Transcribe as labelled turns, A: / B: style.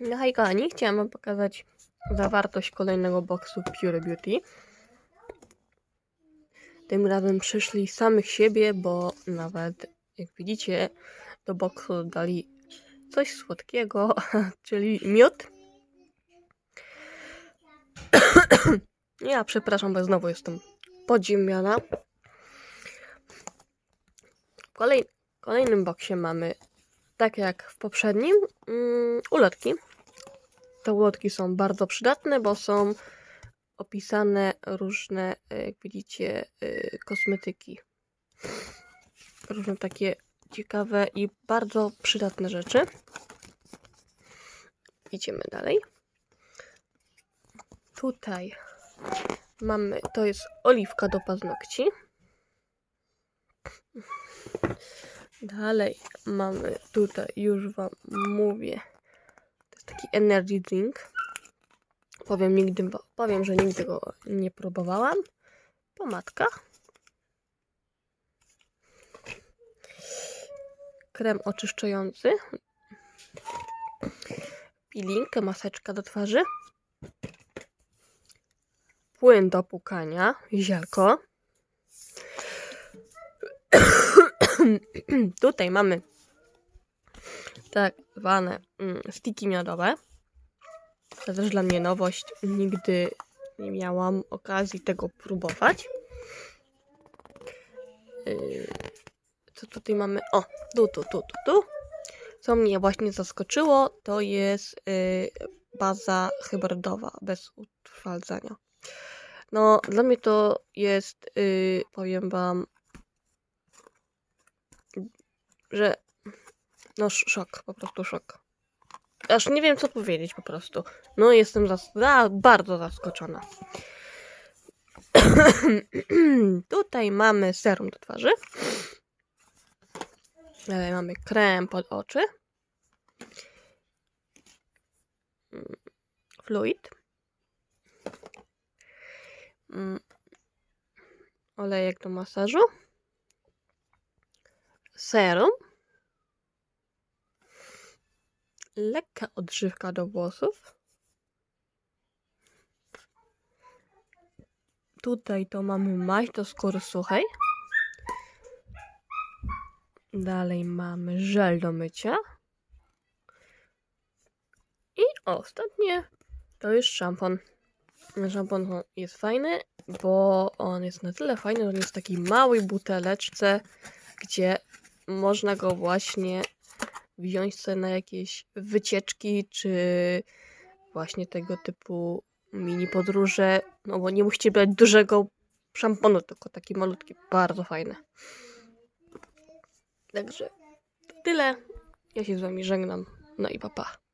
A: No hej kochani, chciałam wam pokazać zawartość kolejnego boksu Pure Beauty. Tym razem przyszli samych siebie, bo nawet jak widzicie do boksu dali coś słodkiego, czyli miód. ja przepraszam, bo znowu jestem podziemiona. W kolej, kolejnym boksie mamy, tak jak w poprzednim, mm, ulotki. Te ulotki są bardzo przydatne, bo są opisane różne, e, jak widzicie, e, kosmetyki. Różne takie ciekawe i bardzo przydatne rzeczy. Idziemy dalej. Tutaj mamy, to jest oliwka do paznokci. Dalej mamy tutaj, już Wam mówię, taki energy drink. Powiem, nigdy, powiem, że nigdy go nie próbowałam. Pomadka. Krem oczyszczający. Peeling, maseczka do twarzy. Płyn do pukania, ziarko. Tutaj mamy tak zwane mm, stiki miodowe. To też dla mnie nowość. Nigdy nie miałam okazji tego próbować. Yy, Co tutaj mamy? O, tu, tu, tu, tu, tu. Co mnie właśnie zaskoczyło, to jest yy, baza hybrydowa bez utrwaldzania. No, dla mnie to jest, yy, powiem wam, że no sz- szok, po prostu szok. Aż nie wiem co powiedzieć po prostu. No jestem zas za bardzo zaskoczona. Tutaj mamy serum do twarzy. Dalej mamy krem pod oczy. Fluid. Olejek do masażu. Serum. Lekka odżywka do włosów. Tutaj to mamy maść do skóry suchej. Dalej mamy żel do mycia. I ostatnie to jest szampon. Szampon jest fajny, bo on jest na tyle fajny, że on jest w takiej małej buteleczce, gdzie można go właśnie wziąć sobie na jakieś wycieczki, czy właśnie tego typu mini podróże, no bo nie musicie brać dużego szamponu, tylko taki malutki, bardzo fajny. Także to tyle. Ja się z wami żegnam. No i papa. Pa.